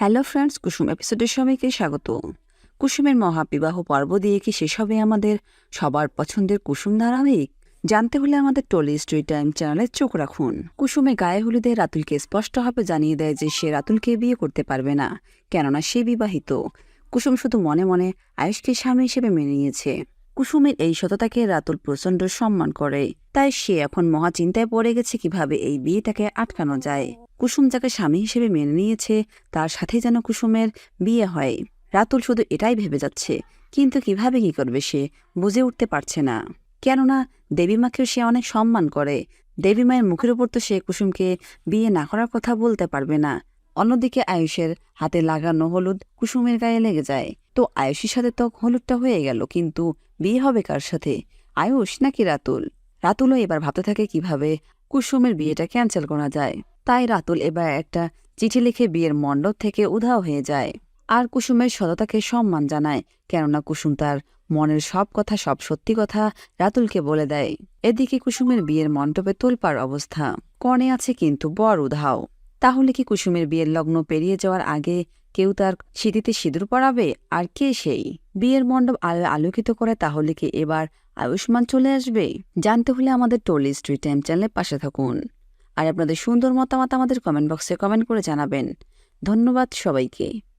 Hello friends, কুসুম এপিসোডের সবাইকে স্বাগত। কুসুমের মহাবিবাহ পর্ব দিয়ে কি শেষ হবে আমাদের? সবার পছন্দের কুসুম ধারাবাহিক? জানতে হলে আমাদের টলি স্ট্রি টাইম চ্যানেলে চোখ রাখুন। কুসুমে গায়ে হলুদে রাতুলকে স্পষ্টভাবে জানিয়ে দেয় যে সে রাতুলকে বিয়ে করতে পারবে না, কেননা সে বিবাহিত। কুসুম শুধু মনে মনে আয়ুষকে স্বামী হিসেবে মেনে নিয়েছে। কুসুমের এই সততাকে রাতুল প্রচণ্ড সম্মান করে। তাই সে এখন মহা চিন্তায় পড়ে গেছে কীভাবে এই বিয়েটাকে আটকানো যায়। কুসুম যাকে স্বামী হিসেবে মেনে নিয়েছে, তার সাথে যেন কুসুমের বিয়ে হয়। রাতুল শুধু এটাই ভেবে যাচ্ছে, কিন্তু কীভাবে কি করবে সে বুঝে উঠতে পারছে না। কেননা দেবীমাকেও সে অনেক সম্মান করে। দেবীমায়ের মুখের উপর তো সে কুসুমকে বিয়ে না করার কথা বলতে পারবে না। অন্যদিকে আয়ুষের হাতে লাগানো হলুদ কুসুমের গায়ে লেগে যায়। তো আয়ুষের সাথে তো হলুদটা হয়ে গেল, কিন্তু বিয়ে হবে কার সাথে? আয়ুষ নাকি রাতুল? রাতুলও এবার ভাবতে থাকে কীভাবে কুসুমের বিয়েটা ক্যান্সেল করা যায়। তাই রাতুল এবার একটা চিঠি লিখে বিয়ের মণ্ডপ থেকে উধাও হয়ে যায়। আর কুসুমের সততাকে সম্মান জানায়, কেননা কুসুম তার মনের সব কথা, সব সত্যি কথা রাতুলকে বলে দেয়। এদিকে কুসুমের বিয়ের মণ্ডপে তোলপার অবস্থা। কনে আছে কিন্তু বর উধাও। তাহলে কি কুসুমের বিয়ের লগ্ন পেরিয়ে যাওয়ার আগে কেউ তার স্মৃতিতে সিঁদুর পড়াবে আর কে সেই? বিয়ের মণ্ডপ আলো আলোকিত করে তাহলে কি এবার আয়ুষ্মান চলে আসবে? জানতে হলে আমাদের টোলি স্ট্রিট টাইম চ্যানেলের পাশে থাকুন। আর আপনাদের সুন্দর মতামত আমাদের কমেন্ট বক্সে কমেন্ট করে জানাবেন। ধন্যবাদ সবাইকে।